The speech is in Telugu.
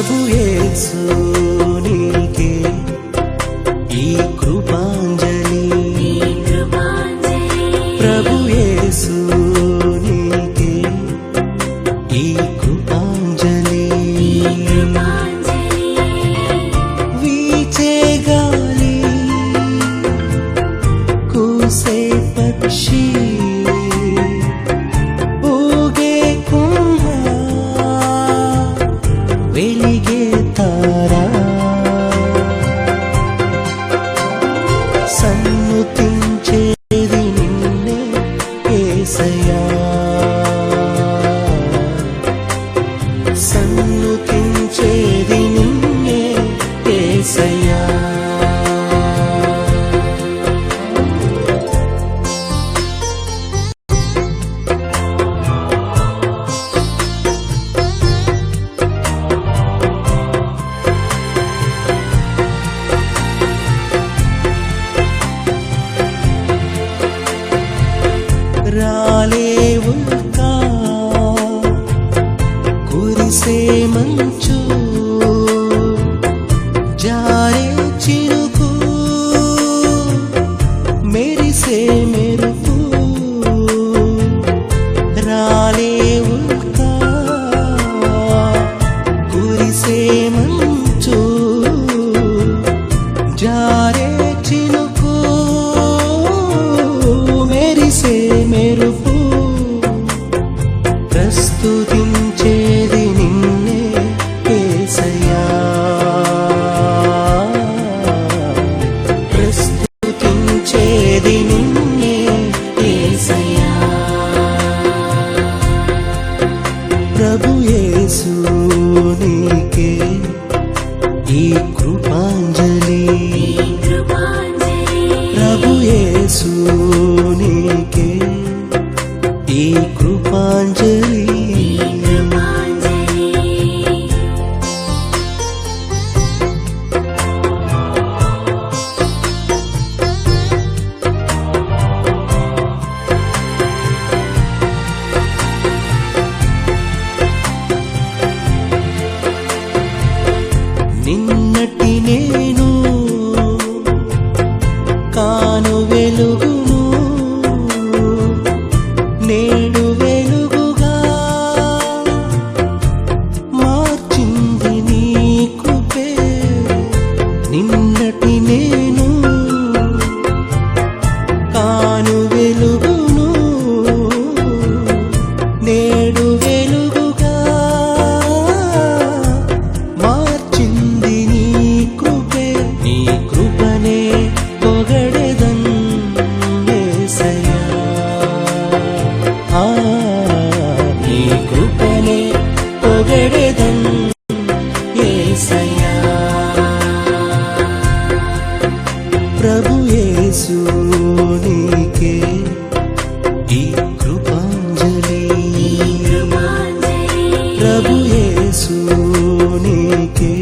ప్రభు యేసు నీకే ఈ కృపాంజలి. ప్రభు యేసు నీకే ఈ కృపాంజలి. వీచే గాలి కూసే పక్షి కురిసే మంచు జారే చిరుకు మెరిసే మెరుపు రాలేవు కా కురిసే మంచు జారే చినుకు మెరిసే మెరుపు. ప్రస్తుతించేది యేసు నీకే ఈ కృపాంజలి. ప్రభు యేసు నీకే ఈ కృపాంజలి. நேடு నీకే